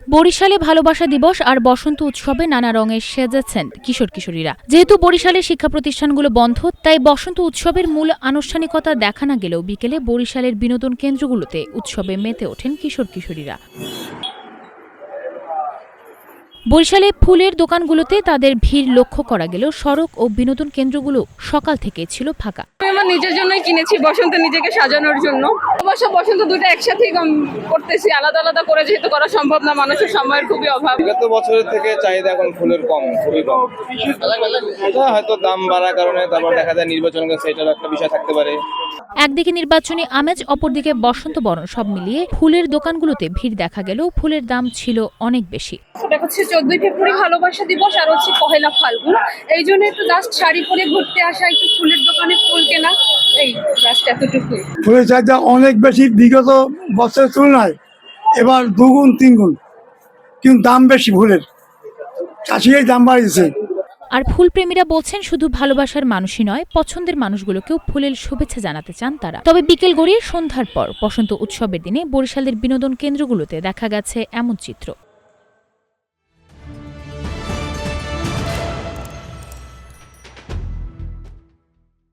বরিশালে ভালোবাসা দিবস আর বসন্ত উৎসবে নানা রঙে সেজেছেন কিশোর কিশোরীরা। যেহেতু বরিশালে শিক্ষা প্রতিষ্ঠানগুলো বন্ধ, তাই বসন্ত উৎসবের মূল আনুষ্ঠানিকতা দেখা না গেলেও বিকেলে বরিশালের বিনোদন কেন্দ্রগুলোতে উৎসবে মেতে ওঠেন কিশোর কিশোরীরা। বরিশালে ফুলের দোকানগুলোতে তাদের ভিড় লক্ষ্য করা গেলেও সড়ক ও বিনোদন কেন্দ্রগুলো সকাল থেকে ছিল ফাঁকা। আমি আমার নিজের জন্যই কিনেছি বসন্ত নিজেকে সাজানোর জন্য। অবশ্য বসন্ত দুটো একসাথেই করতেছি আলাদা আলাদা করে যেহেতু করা সম্ভব না মানুষের সময়ের খুবই অভাব। বিগত বছরের থেকে চাহিদা এখন ফুলের কম খুবই কম। হয়তো দাম বাড়ার কারণে তারপর দেখা যায় নির্বাচন এটার একটা বিষয় থাকতে পারে। একদিকে নির্বাচনী আমেজ অপরদিকে বসন্ত বরণ সব মিলিয়ে ফুলের দোকানগুলোতে ভিড় দেখা গেলেও ফুলের দাম ছিল অনেক বেশি। সেটা হচ্ছে চোদ্দই ফেব্রুয়ারি ভালোবাসা দিবস আর হচ্ছে পহেলা ফাল্গুন। এই জন্য একটু জাস্ট শাড়ি পরে ঘুরতে আসা একটু ফুলের দোকানে ফুল কেনা এই জাস্ট এতটুকুই। ফুলের চাহিদা অনেক বেশি বিগত বছরের তুলনায়। এবার দুগুণ তিনগুণ। কিন্তু দাম বেশি ফুলের। চাষিরাই দাম বাড়িয়েছে। আর ফুলপ্রেমীরা বলছেন শুধু ভালোবাসার মানুষই নয় পছন্দের মানুষগুলোকেও ফুলের শুভেচ্ছা জানাতে চান তারা। তবে বিকেল গড়িয়ে সন্ধ্যার পর বসন্ত উৎসবের দিনে বরিশালের বিনোদন কেন্দ্রগুলোতে দেখা গেছে এমন চিত্র।